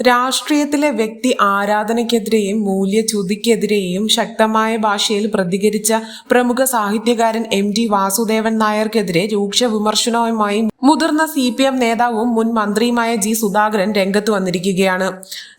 രാഷ്ട്രീയത്തിലെ വ്യക്തി ആരാധനയ്ക്കെതിരെയും മൂല്യച്യുതിക്കെതിരെയും ശക്തമായ ഭാഷയിൽ പ്രതികരിച്ച പ്രമുഖ സാഹിത്യകാരൻ എം ടി വാസുദേവൻ നായർക്കെതിരെ രൂക്ഷ വിമർശനവുമായി മുതിർന്ന സി പി എം നേതാവും മുൻ മന്ത്രിയുമായ ജി സുധാകരൻ രംഗത്ത് വന്നിരിക്കുകയാണ്.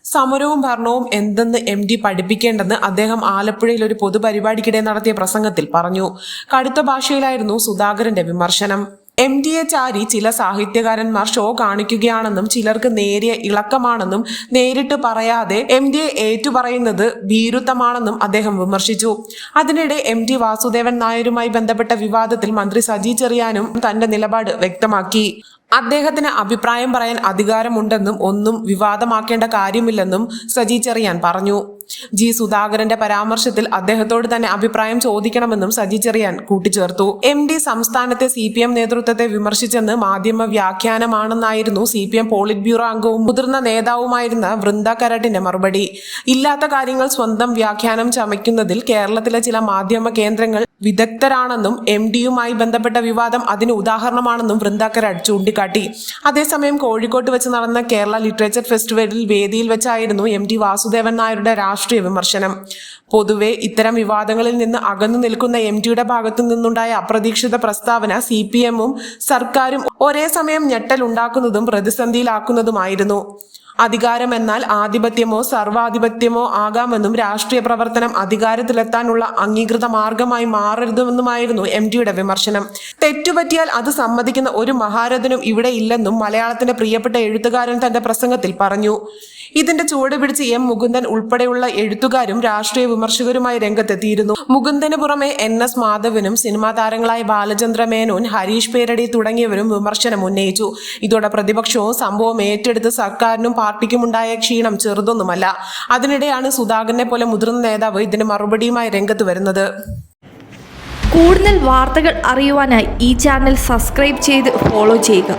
സമരവും ഭരണവും എന്തെന്ന് എം ഡി പഠിപ്പിക്കേണ്ടെന്ന് അദ്ദേഹം ആലപ്പുഴയിൽ ഒരു പൊതുപരിപാടിക്കിടെ നടത്തിയ പ്രസംഗത്തിൽ പറഞ്ഞു. കടുത്ത ഭാഷയിലായിരുന്നു സുധാകരന്റെ വിമർശനം. എം ഡി എ ചാരി ചില സാഹിത്യകാരന്മാർ ഷോ കാണിക്കുകയാണെന്നും ചിലർക്ക് നേരിയ ഇളക്കമാണെന്നും നേരിട്ട് പറയാതെ എം ഡി എ ഏറ്റുപറയുന്നത് ഭീരുത്വമാണെന്നും അദ്ദേഹം വിമർശിച്ചു. അതിനിടെ എം ടി വാസുദേവൻ നായരുമായി ബന്ധപ്പെട്ട വിവാദത്തിൽ മന്ത്രി സജി ചെറിയാനും തന്റെ നിലപാട് വ്യക്തമാക്കി. അദ്ദേഹത്തിന് അഭിപ്രായം പറയാൻ അധികാരമുണ്ടെന്നും ഒന്നും വിവാദമാക്കേണ്ട കാര്യമില്ലെന്നും സജി ചെറിയാൻ പറഞ്ഞു. ജി സുധാകരന്റെ പരാമർശത്തിൽ അദ്ദേഹത്തോട് തന്നെ അഭിപ്രായം ചോദിക്കണമെന്നും സജി ചെറിയാൻ കൂട്ടിച്ചേർത്തു. എം ഡി സംസ്ഥാനത്തെ സി പി എം നേതൃത്വത്തെ വിമർശിച്ചെന്ന് മാധ്യമ വ്യാഖ്യാനമാണെന്നായിരുന്നു C P M polit bureau അംഗവും മുതിർന്ന നേതാവുമായിരുന്ന വൃന്ദ കരട്ടിന്റെ മറുപടി. ഇല്ലാത്ത കാര്യങ്ങൾ സ്വന്തം വ്യാഖ്യാനം ചമയ്ക്കുന്നതിൽ കേരളത്തിലെ ചില മാധ്യമ കേന്ദ്രങ്ങൾ വിദഗ്ധരാണെന്നും എം ഡിയുമായി ബന്ധപ്പെട്ട വിവാദം അതിന് ഉദാഹരണമാണെന്നും വൃന്ദ കരാട് ചൂണ്ടിക്കാട്ടി. അതേസമയം കോഴിക്കോട്ട് വെച്ച് നടന്ന കേരള ലിറ്ററേച്ചർ ഫെസ്റ്റിവലിൽ വേദിയിൽ വെച്ചായിരുന്നു എം ടി വാസുദേവൻ നായരുടെ രാഷ്ട്രീയ വിമർശനം. പൊതുവെ ഇത്തരം വിവാദങ്ങളിൽ നിന്ന് അകന്നു നിൽക്കുന്ന എം ടിയുടെ ഭാഗത്തു നിന്നുണ്ടായ അപ്രതീക്ഷിത പ്രസ്താവന സി പി എമ്മും സർക്കാരും ഒരേ സമയം ഞെട്ടലുണ്ടാക്കുന്നതും പ്രതിസന്ധിയിലാക്കുന്നതുമായിരുന്നു. അധികാരം എന്നാൽ ആധിപത്യമോ സർവാധിപത്യമോ ആകാമെന്നും രാഷ്ട്രീയ പ്രവർത്തനം അധികാരത്തിലെത്താനുള്ള അംഗീകൃത മാർഗമായി മാറരുതെന്നുമായിരുന്നു എം ഡിയുടെ വിമർശനം. തെറ്റുപറ്റിയാൽ അത് സമ്മതിക്കുന്ന ഒരു മഹാരഥനും ഇവിടെ ഇല്ലെന്നും മലയാളത്തിന്റെ പ്രിയപ്പെട്ട എഴുത്തുകാരൻ തന്റെ പ്രസംഗത്തിൽ പറഞ്ഞു. ഇതിന്റെ ചുവട് പിടിച്ച് എം മുകുന്ദൻ ഉൾപ്പെടെയുള്ള എഴുത്തുകാരും രാഷ്ട്രീയ വിമർശകരുമായി രംഗത്തെത്തിയിരുന്നു. മുകുന്ദന് പുറമെ എൻ എസ് മാധവനും സിനിമാ താരങ്ങളായ ബാലചന്ദ്രമേനോൻ ഹരീഷ് പേരടി തുടങ്ങിയവരും വിമർശനം ഉന്നയിച്ചു. ഇതോടെ പ്രതിപക്ഷവും സംഭവം ഏറ്റെടുത്ത് സർക്കാരിനും പാർട്ടിക്കും ഉണ്ടായ ക്ഷീണം ചെറുതൊന്നുമല്ല. അതിനിടെയാണ് സുധാകരനെ പോലെ മുതിർന്ന നേതാവ് ഇതിന് മറുപടിയുമായി രംഗത്ത് വരുന്നത്. കൂടുതൽ വാർത്തകൾ അറിയുവാനായി ഈ ചാനൽ സബ്സ്ക്രൈബ് ചെയ്ത് ഫോളോ ചെയ്യുക.